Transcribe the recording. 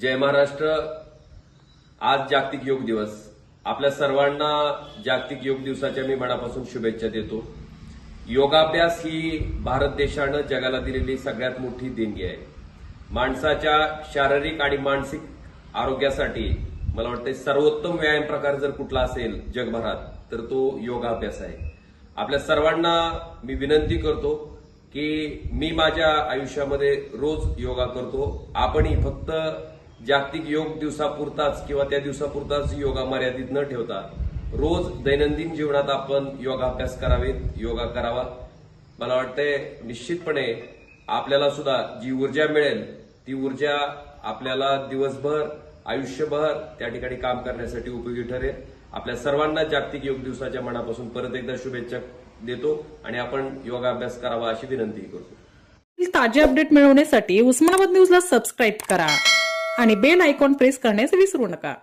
जय महाराष्ट्र. आज जागतिक योग दिवस. आपल्या सर्वांना जागतिक योग दिवसाच्या मी मनापासून शुभेच्छा देतो. योगाभ्यास ही भारत देशानं जगाला दिलेली सगळ्यात मोठी देणगी आहे. माणसाच्या शारीरिक आणि मानसिक आरोग्यासाठी मला वाटतं सर्वोत्तम व्यायाम प्रकार जर कुठला असेल जगभरात तर तो योगाभ्यास आहे. आपल्या सर्वांना मी विनंती करतो की मी माझ्या आयुष्यामध्ये रोज योगा करतो. आपणही फक्त जागतिक योग दिवसापुरताच किंवा त्या दिवसापुरताच योगा मर्यादित न ठेवता रोज दैनंदिन जीवनात आपण योगाभ्यास करावेत योगा करावा. मला वाटतंय निश्चितपणे आपल्याला सुद्धा जी ऊर्जा मिळेल ती ऊर्जा आपल्याला दिवसभर आयुष्यभर त्या ठिकाणी काम करण्यासाठी उपयोगी ठरेल. आपल्या सर्वांना जागतिक योग दिवसाच्या मनापासून परत एकदा शुभेच्छा देतो आणि आपण योगाभ्यास करावा अशी विनंती करतो. ताजे अपडेट मिळवण्यासाठी उस्मानाबाद न्यूजला सबस्क्राईब करा. आणि बेल आयकॉन प्रेस करण्यास विसरू नका.